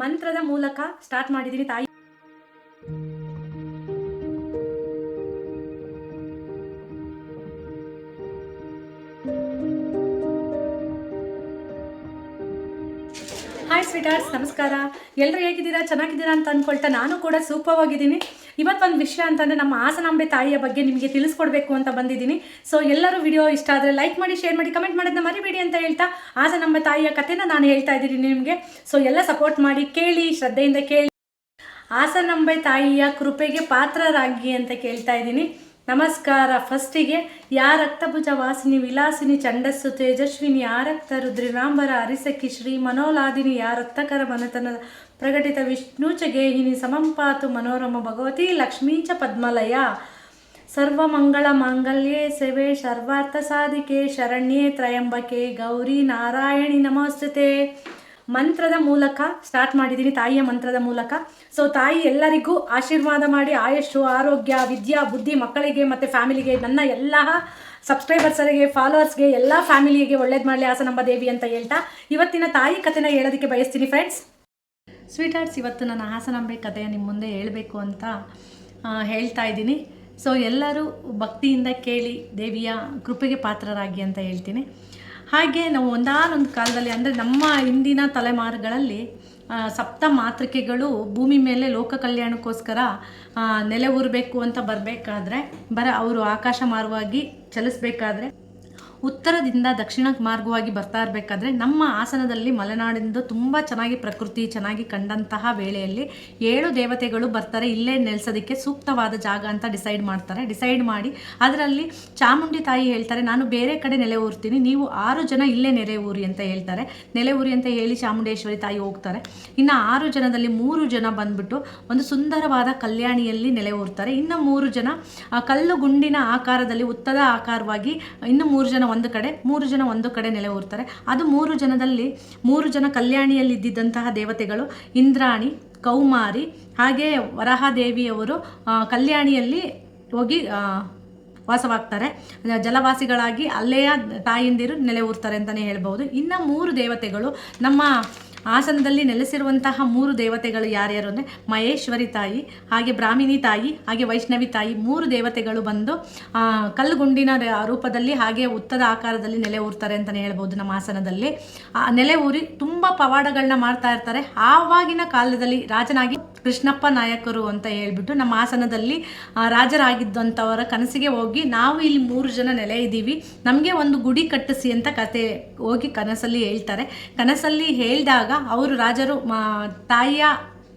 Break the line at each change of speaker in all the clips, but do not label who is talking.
ಮಂತ್ರದ ಮೂಲಕ ಸ್ಟಾರ್ಟ್ ಮಾಡಿದ್ದೀನಿ ತಾಯಿ ಹಾಯ್ ಸ್ವೀಟಾರ್ಸ್ ನಮಸ್ಕಾರ. ಎಲ್ಲರೂ ಹೇಗಿದ್ದೀರಾ? ಚೆನ್ನಾಗಿದ್ದೀರಾ ಅಂತ ಅನ್ಕೊಳ್ತಾ ನಾನು ಕೂಡ ಸೂಪರ್ ಆಗಿದ್ದೀನಿ ಇವತ್ತೊಂದು ವಿಷಯ ಅಂತಂದರೆ ನಮ್ಮ ಹಾಸನಾಂಬೆ ತಾಯಿಯ ಬಗ್ಗೆ ನಿಮಗೆ ತಿಳಿಸ್ಕೊಡ್ಬೇಕು ಅಂತ ಬಂದಿದ್ದೀನಿ. ಸೊ ಎಲ್ಲರೂ ವಿಡಿಯೋ ಇಷ್ಟ ಆದರೆ ಲೈಕ್ ಮಾಡಿ ಶೇರ್ ಮಾಡಿ ಕಮೆಂಟ್ ಮಾಡೋದನ್ನ ಮರಿಬೇಡಿ ಅಂತ ಹೇಳ್ತಾ ಹಾಸನಾಂಬೆ ತಾಯಿಯ ಕಥೆನ ನಾನು ಹೇಳ್ತಾ ಇದ್ದೀನಿ ನಿಮಗೆ. ಸೊ ಎಲ್ಲ ಸಪೋರ್ಟ್ ಮಾಡಿ, ಕೇಳಿ, ಶ್ರದ್ಧೆಯಿಂದ ಕೇಳಿ. ಹಾಸನಾಂಬೆ ತಾಯಿಯ ಕೃಪೆಗೆ ಪಾತ್ರರಾಗಿ ಅಂತ ಕೇಳ್ತಾ ಇದ್ದೀನಿ. ನಮಸ್ಕಾರ. ಫಸ್ಟಿಗೆ, ಯಾ ರಕ್ತಭುಜ ವಾಸಿನಿ ವಿಲಾಸಿನಿ ಚಂಡಸ್ಸು ತೇಜಸ್ವಿನಿ, ಯಾ ರಕ್ತ ರುದ್ರಿನಾಂಬರ ಅರಿಸಕ್ಕಿ ಶ್ರೀ ಮನೋಲಾದಿನಿ, ಯಾ ರಕ್ತಕರ ಮನತನ ಪ್ರಕಟಿತ ವಿಷ್ಣು ಚ ಗೇಹಿನಿ ಸಮಂಪಾತು ಮನೋರಮ ಭಗವತಿ ಲಕ್ಷ್ಮೀ ಚ ಪದ್ಮಲಯ. ಸರ್ವಮಂಗಳ ಮಾಂಗಲ್ಯೇ ಸೇವೆ, ಸರ್ವಾರ್ಥ ಸಾಧಿಕೆ, ಶರಣ್ಯೇ ತ್ರಯಂಬಕೆ, ಗೌರಿ ನಾರಾಯಣಿ ನಮಸ್ತುತೆ. ಮಂತ್ರದ ಮೂಲಕ ಸ್ಟಾರ್ಟ್ ಮಾಡಿದ್ದೀನಿ ತಾಯಿಯ ಮಂತ್ರದ ಮೂಲಕ. ಸೊ ತಾಯಿ ಎಲ್ಲರಿಗೂ ಆಶೀರ್ವಾದ ಮಾಡಿ ಆಯುಷು ಆರೋಗ್ಯ, ವಿದ್ಯಾ, ಬುದ್ಧಿ, ಮಕ್ಕಳಿಗೆ ಮತ್ತು ಫ್ಯಾಮಿಲಿಗೆ ನನ್ನ ಎಲ್ಲ ಸಬ್ಸ್ಕ್ರೈಬರ್ಸರಿಗೆ ಫಾಲೋವರ್ಸ್ಗೆ ಎಲ್ಲ ಫ್ಯಾಮಿಲಿಗೆ ಒಳ್ಳೇದು ಮಾಡಲಿ ಹಾಸನಂಬ ದೇವಿ ಅಂತ ಹೇಳ್ತಾ ಇವತ್ತಿನ ತಾಯಿ ಕಥೆನ ಹೇಳೋದಕ್ಕೆ ಬಯಸ್ತೀನಿ ಫ್ರೆಂಡ್ಸ್ ಸ್ವೀಟ್ ಆರ್ಟ್ಸ್ ಇವತ್ತು ನನ್ನ ಹಾಸನಾಂಬೆ ಕಥೆಯ ನಿಮ್ಮ ಮುಂದೆ ಹೇಳಬೇಕು ಅಂತ ಹೇಳ್ತಾ ಇದ್ದೀನಿ. ಸೊ ಎಲ್ಲರೂ ಭಕ್ತಿಯಿಂದ ಕೇಳಿ ದೇವಿಯ ಕೃಪೆಗೆ ಪಾತ್ರರಾಗಿ ಅಂತ ಹೇಳ್ತೀನಿ. ಹಾಗೆ ನಾವು ಒಂದಾನೊಂದು ಕಾಲದಲ್ಲಿ, ಅಂದರೆ ನಮ್ಮ ಹಿಂದಿನ ತಲೆಮಾರುಗಳಲ್ಲಿ ಸಪ್ತ ಮಾತೃಕೆಗಳು ಭೂಮಿ ಮೇಲೆ ಲೋಕ ಕಲ್ಯಾಣಕ್ಕೋಸ್ಕರ ನೆಲೆ ಊರಬೇಕು ಅಂತ ಬರಬೇಕಾದ್ರೆ, ಬರ, ಅವರು ಆಕಾಶ ಮಾರ್ಗವಾಗಿ ಚಲಿಸ್ಬೇಕಾದ್ರೆ ಉತ್ತರದಿಂದ ದಕ್ಷಿಣ ಮಾರ್ಗವಾಗಿ ಬರ್ತಾ ಇರಬೇಕಾದ್ರೆ ನಮ್ಮ ಹಾಸನದಲ್ಲಿ ಮಲೆನಾಡಿಂದ ತುಂಬ ಚೆನ್ನಾಗಿ ಪ್ರಕೃತಿ, ಚೆನ್ನಾಗಿ ಕಂಡಂತಹ ವೇಳೆಯಲ್ಲಿ ಏಳು ದೇವತೆಗಳು ಬರ್ತಾರೆ. ಇಲ್ಲೇ ನೆಲೆಸೋದಕ್ಕೆ ಸೂಕ್ತವಾದ ಜಾಗ ಅಂತ ಡಿಸೈಡ್ ಮಾಡ್ತಾರೆ. ಡಿಸೈಡ್ ಮಾಡಿ ಅದರಲ್ಲಿ ಚಾಮುಂಡಿ ತಾಯಿ ಹೇಳ್ತಾರೆ, ನಾನು ಬೇರೆ ಕಡೆ ನೆಲೆ ಊರ್ತೀನಿ, ನೀವು ಆರು ಜನ ಇಲ್ಲೇ ನೆರೆ ಊರಿ ಅಂತ ಹೇಳ್ತಾರೆ. ನೆಲೆ ಊರಿ ಅಂತ ಹೇಳಿ ಚಾಮುಂಡೇಶ್ವರಿ ತಾಯಿ ಹೋಗ್ತಾರೆ. ಇನ್ನು ಆರು ಜನದಲ್ಲಿ ಮೂರು ಜನ ಬಂದ್ಬಿಟ್ಟು ಒಂದು ಸುಂದರವಾದ ಕಲ್ಯಾಣಿಯಲ್ಲಿ ನೆಲೆ ಊರ್ತಾರೆ. ಇನ್ನು ಮೂರು ಜನ ಕಲ್ಲು ಗುಂಡಿನ ಆಕಾರದಲ್ಲಿ ಉತ್ತದ ಆಕಾರವಾಗಿ ಇನ್ನು ಮೂರು ಜನ ಒಂದು ಕಡೆ, ಮೂರು ಜನ ಒಂದು ಕಡೆ ನೆಲೆ ಊರ್ತಾರೆ. ಅದು ಮೂರು ಜನದಲ್ಲಿ, ಮೂರು ಜನ ಕಲ್ಯಾಣಿಯಲ್ಲಿ ಇದ್ದಿದ್ದಂತಹ ದೇವತೆಗಳು ಇಂದ್ರಾಣಿ, ಕೌಮಾರಿ, ಹಾಗೆ ವರಹಾದೇವಿಯವರು ಕಲ್ಯಾಣಿಯಲ್ಲಿ ಹೋಗಿ ವಾಸವಾಗ್ತಾರೆ. ಜಲವಾಸಿಗಳಾಗಿ ಅಲ್ಲೆಯ ತಾಯಿಂದಿರು ನೆಲೆ ಊರ್ತಾರೆ ಅಂತಲೇ ಹೇಳ್ಬೋದು ಇನ್ನು ಮೂರು ದೇವತೆಗಳು ನಮ್ಮ ಹಾಸನದಲ್ಲಿ ನೆಲೆಸಿರುವಂತಹ ಮೂರು ದೇವತೆಗಳು ಯಾರ್ಯಾರು ಅಂದರೆ ಮಹೇಶ್ವರಿ ತಾಯಿ, ಹಾಗೆ ಬ್ರಾಹ್ಮಿಣಿ ತಾಯಿ, ಹಾಗೆ ವೈಷ್ಣವಿ ತಾಯಿ ಮೂರು ದೇವತೆಗಳು ಬಂದು ಕಲ್ಲುಗುಂಡಿನ ರೂಪದಲ್ಲಿ ಹಾಗೆ ಉತ್ತದ ಆಕಾರದಲ್ಲಿ ನೆಲೆ ಊರ್ತಾರೆ ಅಂತಲೇ ಹೇಳ್ಬೋದು ನಮ್ಮ ಹಾಸನದಲ್ಲಿ ಆ, ನೆಲೆ ಊರಿ ತುಂಬ ಪವಾಡಗಳನ್ನ ಮಾಡ್ತಾ ಇರ್ತಾರೆ. ಆವಾಗಿನ ಕಾಲದಲ್ಲಿ ರಾಜನಾಗಿ ಕೃಷ್ಣಪ್ಪ ನಾಯಕರು ಅಂತ ಹೇಳ್ಬಿಟ್ಟು ನಮ್ಮ ಹಾಸನದಲ್ಲಿ ರಾಜರಾಗಿದ್ದಂಥವರ ಕನಸಿಗೆ ಹೋಗಿ ನಾವು ಇಲ್ಲಿ ಮೂರು ಜನ ನೆಲೆ ಇದ್ದೀವಿ. ನಮಗೆ ಒಂದು ಗುಡಿ ಕಟ್ಟಿಸಿ ಅಂತ ಕತೆ ಹೋಗಿ ಕನಸಲ್ಲಿ ಹೇಳ್ತಾರೆ. ಕನಸಲ್ಲಿ ಹೇಳಿದಾಗ ಅವರು ರಾಜರು ಮಾ- ತಾಯಿಯ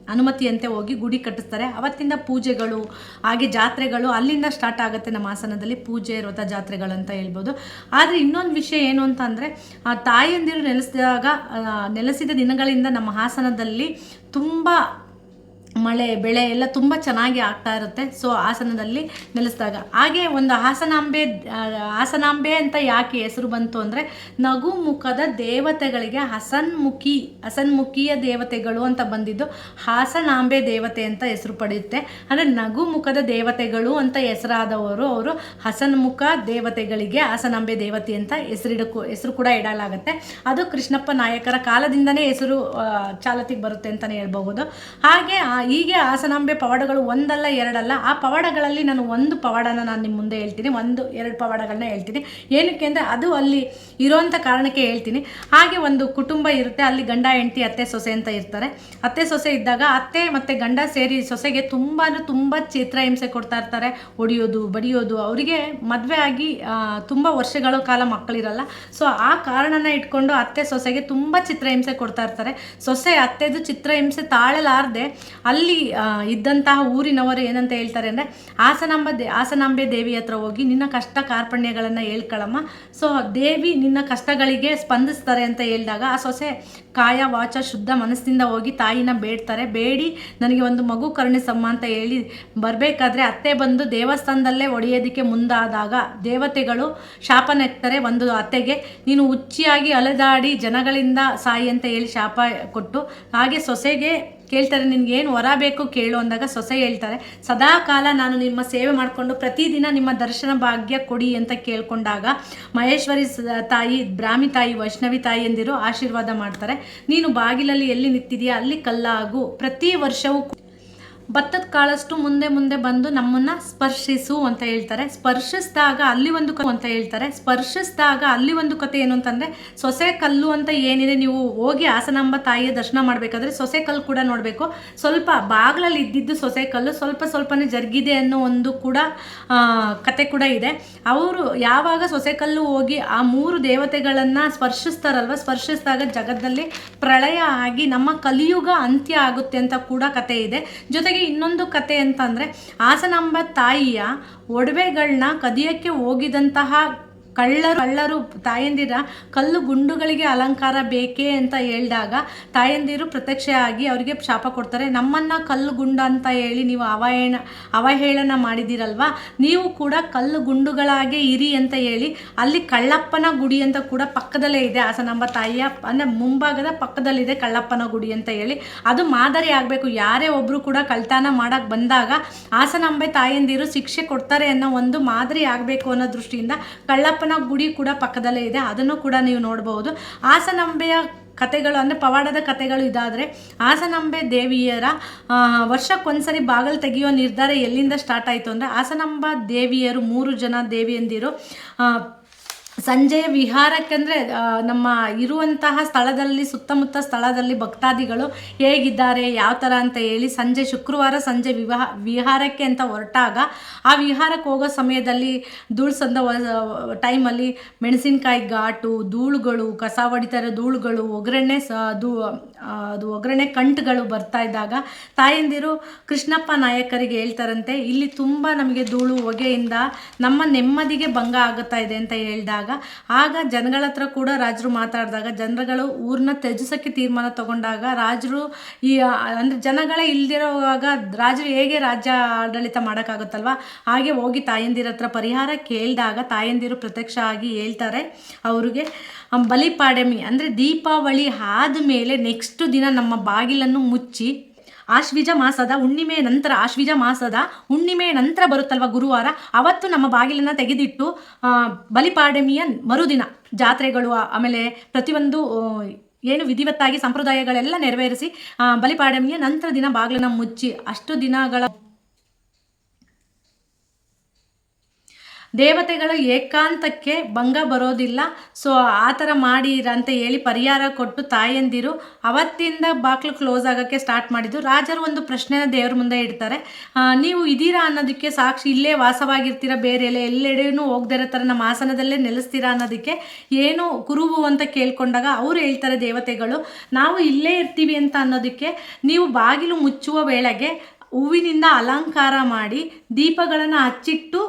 ಅನುಮತಿಯಂತೆ ಹೋಗಿ ಗುಡಿ ಕಟ್ಟಿಸ್ತಾರೆ. ಅವತ್ತಿಂದ ಪೂಜೆಗಳು ಹಾಗೆ ಜಾತ್ರೆಗಳು ಅಲ್ಲಿಂದ ಸ್ಟಾರ್ಟ್ ಆಗುತ್ತೆ ನಮ್ಮ ಹಾಸನದಲ್ಲಿ ಪೂಜೆ ವ್ರತ ಜಾತ್ರೆಗಳು ಅಂತ ಹೇಳ್ಬೋದು. ಆದರೆ ಇನ್ನೊಂದು ವಿಷಯ ಏನು ಅಂತ ಅಂದರೆ ತಾಯಿಯಂದಿರು ನೆಲೆಸಿದಾಗ ಆ, ನೆಲೆಸಿದ ದಿನಗಳಿಂದ ನಮ್ಮ ಹಾಸನದಲ್ಲಿ ತುಂಬ ಮಳೆ ಬೆಳೆ ಎಲ್ಲ ತುಂಬ ಚೆನ್ನಾಗಿ ಆಗ್ತಾ ಇರುತ್ತೆ. ಸೊ ಹಾಸನದಲ್ಲಿ ನೆಲೆಸಿದಾಗ. ಹಾಗೆ ಒಂದು ಹಾಸನಾಂಬೆ ಹಾಸನಾಂಬೆ ಅಂತ ಯಾಕೆ ಹೆಸರು ಬಂತು ಅಂದರೆ ನಗು ಮುಖದ ದೇವತೆಗಳಿಗೆ ಹಸನ್ಮುಖಿ ಹಸನ್ಮುಖಿಯ ದೇವತೆಗಳು ಅಂತ ಬಂದಿದ್ದು ಹಾಸನಾಂಬೆ ದೇವತೆ ಅಂತ ಹೆಸರು ಪಡೆಯುತ್ತೆ. ಅಂದರೆ ನಗು ಮುಖದ ದೇವತೆಗಳು ಅಂತ ಹೆಸರಾದವರು ಅವರು ಹಸನ್ಮುಖ ದೇವತೆಗಳಿಗೆ ಹಾಸನಾಂಬೆ ದೇವತೆ ಅಂತ ಹೆಸರಿಡಕ್ಕೂ ಹೆಸರು ಕೂಡ ಇಡಲಾಗುತ್ತೆ. ಅದು ಕೃಷ್ಣಪ್ಪ ನಾಯಕರ ಕಾಲದಿಂದನೇ ಹೆಸರು ಚಾಲತಿಗೆ ಬರುತ್ತೆ ಅಂತಲೇ ಹೇಳ್ಬಹುದು. ಹಾಗೆ ಆ, ಹೀಗೆ ಹಾಸನಾಂಬೆ ಪವಾಡಗಳು ಒಂದಲ್ಲ ಎರಡಲ್ಲ, ಆ ಪವಾಡಗಳಲ್ಲಿ ನಾನು ಒಂದು ಪವಾಡನ ನಾನು ನಿಮ್ಮ ಮುಂದೆ ಹೇಳ್ತೀನಿ, ಒಂದು, ಎರಡು ಪವಾಡಗಳನ್ನ ಹೇಳ್ತೀನಿ. ಏನಕ್ಕೆ ಅಂದರೆ ಅದು ಅಲ್ಲಿ ಇರೋಂಥ ಕಾರಣಕ್ಕೆ ಹೇಳ್ತೀನಿ. ಹಾಗೆ ಒಂದು ಕುಟುಂಬ ಇರುತ್ತೆ, ಅಲ್ಲಿ ಗಂಡ, ಹೆಂಡತಿ, ಅತ್ತೆ, ಸೊಸೆ ಅಂತ ಇರ್ತಾರೆ. ಅತ್ತೆ, ಸೊಸೆ ಇದ್ದಾಗ ಅತ್ತೆ ಮತ್ತು ಗಂಡ ಸೇರಿ ಸೊಸೆಗೆ ತುಂಬ ತುಂಬ ಚಿತ್ರಹಿಂಸೆ ಕೊಡ್ತಾ ಇರ್ತಾರೆ. ಹೊಡಿಯೋದು, ಬಡಿಯೋದು, ಅವರಿಗೆ ಮದುವೆ ಆಗಿ ತುಂಬ ವರ್ಷಗಳ ಕಾಲ ಮಕ್ಕಳಿರಲ್ಲ. ಸೊ ಆ ಕಾರಣನ ಇಟ್ಕೊಂಡು ಅತ್ತೆ, ಸೊಸೆಗೆ ತುಂಬ ಚಿತ್ರಹಿಂಸೆ ಕೊಡ್ತಾ ಇರ್ತಾರೆ. ಸೊಸೆ ಅತ್ತೆದು ಚಿತ್ರಹಿಂಸೆ ತಾಳಲಾರದೆ, ಅಲ್ಲಿ ಆ, ಇದ್ದಂತಹ ಊರಿನವರು ಏನಂತ ಹೇಳ್ತಾರೆ ಅಂದರೆ ಹಾಸನಾಂಬ ದೇ ಹಾಸನಾಂಬೆ ದೇವಿ ಹತ್ರ ಹೋಗಿ ನಿನ್ನ ಕಷ್ಟ ಕಾರ್ಪಣ್ಯಗಳನ್ನು ಹೇಳ್ಕೊಳ್ಳಮ್ಮ ಸೊ ದೇವಿ ನಿನ್ನ ಕಷ್ಟಗಳಿಗೆ ಸ್ಪಂದಿಸ್ತಾರೆ ಅಂತ ಹೇಳಿದಾಗ ಆ ಸೊಸೆ ಕಾಯ ವಾಚ ಶುದ್ಧ ಮನಸ್ಸಿಂದ ಹೋಗಿ ತಾಯಿನ ಬೇಡ್ತಾರೆ. ಬೇಡಿ ನನಗೆ ಒಂದು ಮಗು ಕರುಣಿಸಮ್ಮ ಅಂತ ಹೇಳಿ ಬರಬೇಕಾದ್ರೆ ಅತ್ತೆ ಬಂದು ದೇವಸ್ಥಾನದಲ್ಲೇ ಒಡೆಯೋದಕ್ಕೆ ಮುಂದಾದಾಗ ದೇವತೆಗಳು ಶಾಪ ನೆಕ್ತಾರೆ ಒಂದು ಅತ್ತೆಗೆ. ನೀನು ಹುಚ್ಚಿಯಾಗಿ ಅಲೆದಾಡಿ ಜನಗಳಿಂದ ಸಾಯಿ ಅಂತ ಹೇಳಿ ಶಾಪ ಕೊಟ್ಟು ಹಾಗೆ ಸೊಸೆಗೆ ಕೇಳ್ತಾರೆ ನಿನ್ಗೆ ಏನು ವರ ಬೇಕು ಕೇಳು ಅಂದಾಗ ಸೊಸೆ ಹೇಳ್ತಾರೆ ಸದಾ ಕಾಲ ನಾನು ನಿಮ್ಮ ಸೇವೆ ಮಾಡಿಕೊಂಡು ಪ್ರತಿದಿನ ನಿಮ್ಮ ದರ್ಶನ ಭಾಗ್ಯ ಕೊಡಿ ಅಂತ ಕೇಳ್ಕೊಂಡಾಗ ಮಹೇಶ್ವರಿ ತಾಯಿ, ಬ್ರಾಹ್ಮಿ ತಾಯಿ, ವೈಷ್ಣವಿ ತಾಯಿ ಎಂದಿರು ಆಶೀರ್ವಾದ ಮಾಡ್ತಾರೆ. ನೀನು ಬಾಗಿಲಲ್ಲಿ ಎಲ್ಲಿ ನಿಂತಿದೆಯಾ? ಅಲ್ಲಿ ಕಲ್ಲಾಗು. ಪ್ರತಿ ವರ್ಷವೂ ಭತ್ತದ ಕಾಳಷ್ಟು ಮುಂದೆ ಮುಂದೆ ಬಂದು ನಮ್ಮನ್ನ ಸ್ಪರ್ಶಿಸು ಅಂತ ಹೇಳ್ತಾರೆ. ಸ್ಪರ್ಶಿಸಿದಾಗ ಅಲ್ಲಿ ಒಂದು ಅಂತ ಹೇಳ್ತಾರೆ. ಸ್ಪರ್ಶಿಸಿದಾಗ ಅಲ್ಲಿ ಒಂದು ಕತೆ ಏನು ಅಂತಂದ್ರೆ, ಸೊಸೆ ಕಲ್ಲು ಅಂತ ಏನಿದೆ ನೀವು ಹೋಗಿ ಹಾಸನಾಂಬ ತಾಯಿಯ ದರ್ಶನ ಮಾಡಬೇಕಾದ್ರೆ ಸೊಸೆ ಕಲ್ಲು ಕೂಡ ನೋಡಬೇಕು. ಸ್ವಲ್ಪ ಬಾಗಿಲಲ್ಲಿ ಇದ್ದಿದ್ದು ಸೊಸೆ ಕಲ್ಲು, ಸ್ವಲ್ಪ ಸ್ವಲ್ಪನೇ ಜರುಗಿದೆ ಅನ್ನೋ ಒಂದು ಕೂಡ ಕತೆ ಕೂಡ ಇದೆ. ಅವರು ಯಾವಾಗ ಸೊಸೆ ಕಲ್ಲು ಹೋಗಿ ಆ ಮೂರು ದೇವತೆಗಳನ್ನು ಸ್ಪರ್ಶಿಸ್ತಾರಲ್ವ, ಸ್ಪರ್ಶಿಸಿದಾಗ ಜಗತ್ತಲ್ಲಿ ಪ್ರಳಯ ಆಗಿ ನಮ್ಮ ಕಲಿಯುಗ ಅಂತ್ಯ ಆಗುತ್ತೆ ಅಂತ ಕೂಡ ಕತೆ ಇದೆ. ಜೊತೆಗೆ ಇನ್ನೊಂದು ಕತೆ ಅಂತಂದರೆ ಹಾಸನಾಂಬ ತಾಯಿಯ ಒಡವೆಗಳನ್ನ ಕದಿಯಕ್ಕೆ ಹೋಗಿದಂತಹ ಕಳ್ಳರು ಕಳ್ಳರು ತಾಯಂದಿರ ಕಲ್ಲು ಗುಂಡುಗಳಿಗೆ ಅಲಂಕಾರ ಬೇಕೇ ಅಂತ ಹೇಳಿದಾಗ ತಾಯಂದಿರು ಪ್ರತ್ಯಕ್ಷ ಆಗಿ ಅವರಿಗೆ ಶಾಪ ಕೊಡ್ತಾರೆ. ನಮ್ಮನ್ನ ಕಲ್ಲು ಗುಂಡ ಅಂತ ಹೇಳಿ ನೀವು ಅವಹೇಳ, ಅವಹೇಳನ ಮಾಡಿದಿರಲ್ವಾ ನೀವು ಕೂಡ ಕಲ್ಲು ಗುಂಡುಗಳಾಗೆ ಇರಿ ಅಂತ ಹೇಳಿ ಅಲ್ಲಿ ಕಳ್ಳಪ್ಪನ ಗುಡಿ ಅಂತ ಕೂಡ ಪಕ್ಕದಲ್ಲೇ ಇದೆ. ಹಾಸನಾಂಬ ತಾಯಿಯ ಅಂದರೆ ಮುಂಭಾಗದ ಪಕ್ಕದಲ್ಲಿದೆ ಕಳ್ಳಪ್ಪನ ಗುಡಿ ಅಂತ ಹೇಳಿ. ಅದು ಮಾದರಿ ಆಗಬೇಕು. ಯಾರೇ ಒಬ್ಬರು ಕೂಡ ಕಳ್ತನ ಮಾಡೋಕ್ಕೆ ಬಂದಾಗ ಹಾಸನಾಂಬೆ ತಾಯಂದಿರು ಶಿಕ್ಷೆ ಕೊಡ್ತಾರೆ ಅನ್ನೋ ಒಂದು ಮಾದರಿ ಆಗಬೇಕು ಅನ್ನೋ ದೃಷ್ಟಿಯಿಂದ ಕಳ್ಳಪ್ಪನ ಗುಡಿ ಕೂಡ ಪಕ್ಕದಲ್ಲೇ ಇದೆ. ಅದನ್ನು ಕೂಡ ನೀವು ನೋಡಬಹುದು ಹಾಸನಾಂಬೆಯ ಕತೆಗಳು ಅಂದರೆ ಪವಾಡದ ಕತೆಗಳು ಇದಾದರೆ ಹಾಸನಾಂಬೆ ದೇವಿಯರ ವರ್ಷಕ್ಕೊಂದ್ಸರಿ ಬಾಗಲ್ ತೆಗೆಯೋ ನಿರ್ಧಾರ ಎಲ್ಲಿಂದ ಸ್ಟಾರ್ಟ್ ಆಯಿತು ಅಂದರೆ ಹಾಸನಾಂಬ ದೇವಿಯರು ಮೂರು ಜನ ದೇವಿಯಂದಿರು ಆ, ವಿಹಾರಕ್ಕೆಂದರೆ ನಮ್ಮ ಇರುವಂತಹ ಸ್ಥಳದಲ್ಲಿ ಸುತ್ತಮುತ್ತ ಸ್ಥಳದಲ್ಲಿ ಭಕ್ತಾದಿಗಳು ಹೇಗಿದ್ದಾರೆ ಯಾವ ಥರ ಅಂತ ಹೇಳಿ ಸಂಜೆ ಶುಕ್ರವಾರ ಸಂಜೆ ವಿವಾಹ ವಿಹಾರಕ್ಕೆ ಅಂತ ಹೊರಟಾಗ ಆ ವಿಹಾರಕ್ಕೆ ಹೋಗೋ ಸಮಯದಲ್ಲಿ ಧೂಳು ಸಂದ ಟೈಮಲ್ಲಿ ಮೆಣಸಿನ್ಕಾಯಿ ಘಾಟು ಧೂಳುಗಳು ಕಸ ಹೊಡಿತಾರ ಧೂಳುಗಳು ಒಗ್ಗರಣೆ ಸ ಅದು ಒಗ್ಗರಣೆ ಕಂಟುಗಳು ಬರ್ತಾ ಇದ್ದಾಗ ತಾಯಂದಿರು ಕೃಷ್ಣಪ್ಪ ನಾಯಕರಿಗೆ ಹೇಳ್ತಾರಂತೆ ಇಲ್ಲಿ ತುಂಬ ನಮಗೆ ಧೂಳು ಹೊಗೆಯಿಂದ ನಮ್ಮ ನೆಮ್ಮದಿಗೆ ಭಂಗ ಆಗುತ್ತಾ ಇದೆ ಅಂತ ಹೇಳಿದಾಗ ಆಗ ಜನಗಳ ಹತ್ರ ಕೂಡ ರಾಜರು ಮಾತಾಡಿದಾಗ ಜನರುಗಳು ಊರನ್ನ ತ್ಯಜಿಸೋಕ್ಕೆ ತೀರ್ಮಾನ ತಗೊಂಡಾಗ ರಾಜರು ಈ ಅಂದರೆ ಜನಗಳೇ ಇಲ್ದಿರೋವಾಗ ರಾಜರು ಹೇಗೆ ರಾಜ್ಯ ಆಡಳಿತ ಮಾಡೋಕ್ಕಾಗುತ್ತಲ್ವ? ಹಾಗೆ ಹೋಗಿ ತಾಯಂದಿರ ಹತ್ರ ಪರಿಹಾರ ಕೇಳಿದಾಗ ತಾಯಂದಿರು ಪ್ರತ್ಯಕ್ಷ ಆಗಿ ಹೇಳ್ತಾರೆ ಅವರಿಗೆ ಬಲಿಪಾಡಮಿ ಬಲಿಪಾಡ್ಯಮಿ ಅಂದರೆ ದೀಪಾವಳಿ ಆದಮೇಲೆ ನೆಕ್ಸ್ಟ್ ದಿನ ನಮ್ಮ ಬಾಗಿಲನ್ನು ಮುಚ್ಚಿ ಆಶ್ವಿಜ ಮಾಸದ ಹುಣ್ಣಿಮೆ ನಂತರ, ಆಶ್ವಿಜ ಮಾಸದ ಹುಣ್ಣಿಮೆ ನಂತರ ಬರುತ್ತಲ್ವ ಗುರುವಾರ? ಅವತ್ತು ನಮ್ಮ ಬಾಗಿಲನ್ನು ತೆಗೆದಿಟ್ಟು ಬಲಿಪಾಡಮಿಯ ಮರುದಿನ ಜಾತ್ರೆಗಳು ಆಮೇಲೆ ಪ್ರತಿಯೊಂದು ಏನು ವಿಧಿವತ್ತಾಗಿ ಸಂಪ್ರದಾಯಗಳೆಲ್ಲ ನೆರವೇರಿಸಿ ಬಲಿಪಾಡಮಿಯ ನಂತರ ದಿನ ಬಾಗಿಲನ್ನು ಮುಚ್ಚಿ, ಅಷ್ಟು ದಿನಗಳ ದೇವತೆಗಳು ಏಕಾಂತಕ್ಕೆ ಭಂಗ ಬರೋದಿಲ್ಲ. ಸೊ ಆ ಥರ ಅಂತ ಹೇಳಿ ಪರಿಹಾರ ಕೊಟ್ಟು ತಾಯಂದಿರು ಅವತ್ತಿಂದ ಬಾಕ್ಲು ಕ್ಲೋಸ್ ಆಗೋಕ್ಕೆ ಸ್ಟಾರ್ಟ್ ಮಾಡಿದ್ದು. ರಾಜರು ಒಂದು ಪ್ರಶ್ನೆನ ದೇವ್ರ ಮುಂದೆ ಇಡ್ತಾರೆ. ನೀವು ಇದೀರಾ ಅನ್ನೋದಕ್ಕೆ ಸಾಕ್ಷಿ ಇಲ್ಲೇ ವಾಸವಾಗಿರ್ತೀರ, ಬೇರೆ ಎಲ್ಲ ಎಲ್ಲೆಡೆಯೂ ಹೋಗದೇ ಇರೋ ಥರ ನಮ್ಮ ಆಸನದಲ್ಲೇ ನೆಲೆಸ್ತೀರಾ ಅನ್ನೋದಕ್ಕೆ ಏನು ಕುರುಬು ಅಂತ ಕೇಳ್ಕೊಂಡಾಗ ಅವ್ರು ಹೇಳ್ತಾರೆ ದೇವತೆಗಳು, ನಾವು ಇಲ್ಲೇ ಇರ್ತೀವಿ ಅಂತ ಅನ್ನೋದಕ್ಕೆ ನೀವು ಬಾಗಿಲು ಮುಚ್ಚುವ ವೇಳೆಗೆ ಹೂವಿನಿಂದ ಅಲಂಕಾರ ಮಾಡಿ ದೀಪಗಳನ್ನು ಹಚ್ಚಿಟ್ಟು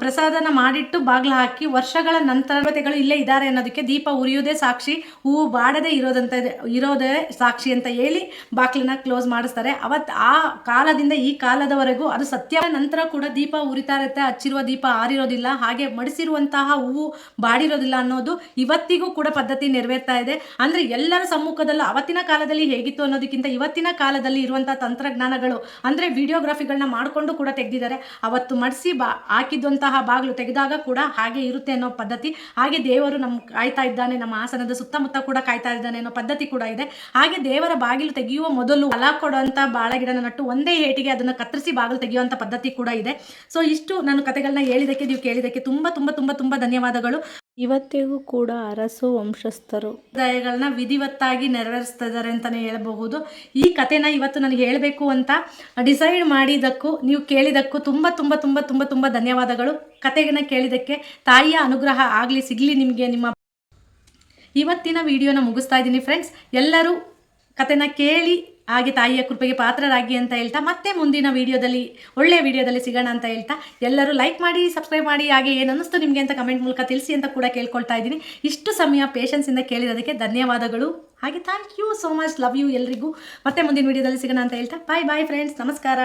ಪ್ರಸಾದನ ಮಾಡಿಟ್ಟು ಬಾಗಿಲು ಹಾಕಿ ವರ್ಷಗಳ ನಂತರ ದೇವತೆಗಳು ಇಲ್ಲೇ ಇದ್ದಾರೆ ಅನ್ನೋದಕ್ಕೆ ದೀಪ ಉರಿಯೋದೇ ಸಾಕ್ಷಿ, ಹೂವು ಬಾಡದೆ ಇರೋದಂತ ಇರೋದೇ ಸಾಕ್ಷಿ ಅಂತ ಹೇಳಿ ಬಾಗಿಲನ್ನ ಕ್ಲೋಸ್ ಮಾಡಿಸ್ತಾರೆ. ಅವತ್ತು ಆ ಕಾಲದಿಂದ ಈ ಕಾಲದವರೆಗೂ ಅದು ಸತ್ಯ. ನಂತರ ಕೂಡ ದೀಪ ಉರಿತಾ ಇರುತ್ತೆ ಹಚ್ಚಿರುವ ದೀಪ ಆರಿರೋದಿಲ್ಲ ಹಾಗೆ ಮಡಿಸಿರುವಂತಹ ಹೂವು ಬಾಡಿರೋದಿಲ್ಲ ಅನ್ನೋದು ಇವತ್ತಿಗೂ ಕೂಡ ಪದ್ಧತಿ ನೆರವೇರ್ತಾ ಇದೆ. ಅಂದರೆ ಎಲ್ಲರ ಸಮ್ಮುಖದಲ್ಲೂ ಅವತ್ತಿನ ಕಾಲದಲ್ಲಿ ಹೇಗಿತ್ತು ಅನ್ನೋದಕ್ಕಿಂತ ಇವತ್ತಿನ ಕಾಲದಲ್ಲಿ ಇರುವಂಥ ತಂತ್ರಜ್ಞಾನಗಳು, ಅಂದರೆ ವಿಡಿಯೋಗ್ರಫಿಗಳನ್ನ ಮಾಡಿಕೊಂಡು ಕೂಡ ತೆಗೆದಿದ್ದಾರೆ. ಅವತ್ತು ಮಡಿಸಿ ಬಾ ಹಾಕಿದಂತಹ ಬಾಗಿಲು ತೆಗೆದಾಗ ಕೂಡ ಹಾಗೆ ಇರುತ್ತೆ ಅನ್ನೋ ಪದ್ಧತಿ. ಹಾಗೆ ದೇವರು ನಮ್ಮ ಕಾಯ್ತಾ ಇದ್ದಾನೆ, ನಮ್ಮ ಆಸನದ ಸುತ್ತಮುತ್ತ ಕೂಡ ಕಾಯ್ತಾ ಇದ್ದಾನೆ ಅನ್ನೋ ಪದ್ಧತಿ ಕೂಡ ಇದೆ. ಹಾಗೆ ದೇವರ ಬಾಗಿಲು ತೆಗೆಯುವ ಮೊದಲು ಫಲ ಕೊಡುವಂಥ ಬಾಳೆಗಿಡನ ನಟ್ಟು ಒಂದೇ ಏಟಿಗೆ ಅದನ್ನು ಕತ್ತರಿಸಿ ಬಾಗಿಲು ತೆಗೆಯುವಂತ ಪದ್ಧತಿ ಕೂಡ ಇದೆ. ಸೊ ಇಷ್ಟು ನಾನು ಕತೆಗಳನ್ನ ಹೇಳಿದಕ್ಕೆ ನೀವು ಕೇಳಿದಕ್ಕೆ ತುಂಬಾ ತುಂಬಾ ತುಂಬಾ ತುಂಬಾ ಧನ್ಯವಾದಗಳು.
ಇವತ್ತಿಗೂ ಕೂಡ ಅರಸು ವಂಶಸ್ಥರು.
ಸಂಪ್ರದಾಯಗಳನ್ನ ವಿಧಿವತ್ತಾಗಿ ನೆರವೇರಿಸ್ತಾ ಇದ್ದಾರೆ ಅಂತಲೇ ಹೇಳಬಹುದು. ಈ ಕಥೆನ ಇವತ್ತು ನನಗೆ ಹೇಳಬೇಕು ಅಂತ ಡಿಸೈಡ್ ಮಾಡಿದ್ದಕ್ಕೂ, ನೀವು ಕೇಳಿದಕ್ಕೂ ತುಂಬ ತುಂಬ ತುಂಬ ತುಂಬ ತುಂಬ ಧನ್ಯವಾದಗಳು. ಕತೆಗನ್ನ ಕೇಳಿದ್ದಕ್ಕೆ ತಾಯಿಯ ಅನುಗ್ರಹ ಆಗಲಿ, ಸಿಗಲಿ ನಿಮಗೆ ನಿಮ್ಮ ಇವತ್ತಿನ ವಿಡಿಯೋನ ಮುಗಿಸ್ತಾ ಇದ್ದೀನಿ. ಫ್ರೆಂಡ್ಸ್ ಎಲ್ಲರೂ ಕತೆನ ಕೇಳಿ ಹಾಗೆ ತಾಯಿಯ ಕೃಪೆಗೆ ಪಾತ್ರರಾಗಿ ಅಂತ ಹೇಳ್ತಾ ಮತ್ತೆ ಮುಂದಿನ ವಿಡಿಯೋದಲ್ಲಿ ಒಳ್ಳೆಯ ವಿಡಿಯೋದಲ್ಲಿ ಸಿಗೋಣ ಅಂತ ಹೇಳ್ತಾ ಎಲ್ಲರೂ ಲೈಕ್ ಮಾಡಿ ಸಬ್ಸ್ಕ್ರೈಬ್ ಮಾಡಿ, ಹಾಗೆ ಏನು ನಿಮಗೆ ಅಂತ ಕಮೆಂಟ್ ಮೂಲಕ ತಿಳಿಸಿ ಅಂತ ಕೂಡ ಕೇಳ್ಕೊಳ್ತಾ ಇದ್ದೀನಿ. ಇಷ್ಟು ಸಮಯ ಪೇಷನ್ಸಿಂದ ಕೇಳಿರೋದಕ್ಕೆ ಧನ್ಯವಾದಗಳು. ಹಾಗೆ thank you so much love you ಎಲ್ರಿಗೂ. ಮತ್ತೆ ಮುಂದಿನ ವಿಡಿಯೋದಲ್ಲಿ ಸಿಗೋಣ ಅಂತ ಹೇಳ್ತಾ ಬಾಯ್ ಬಾಯ್ ಫ್ರೆಂಡ್ಸ್ ನಮಸ್ಕಾರ.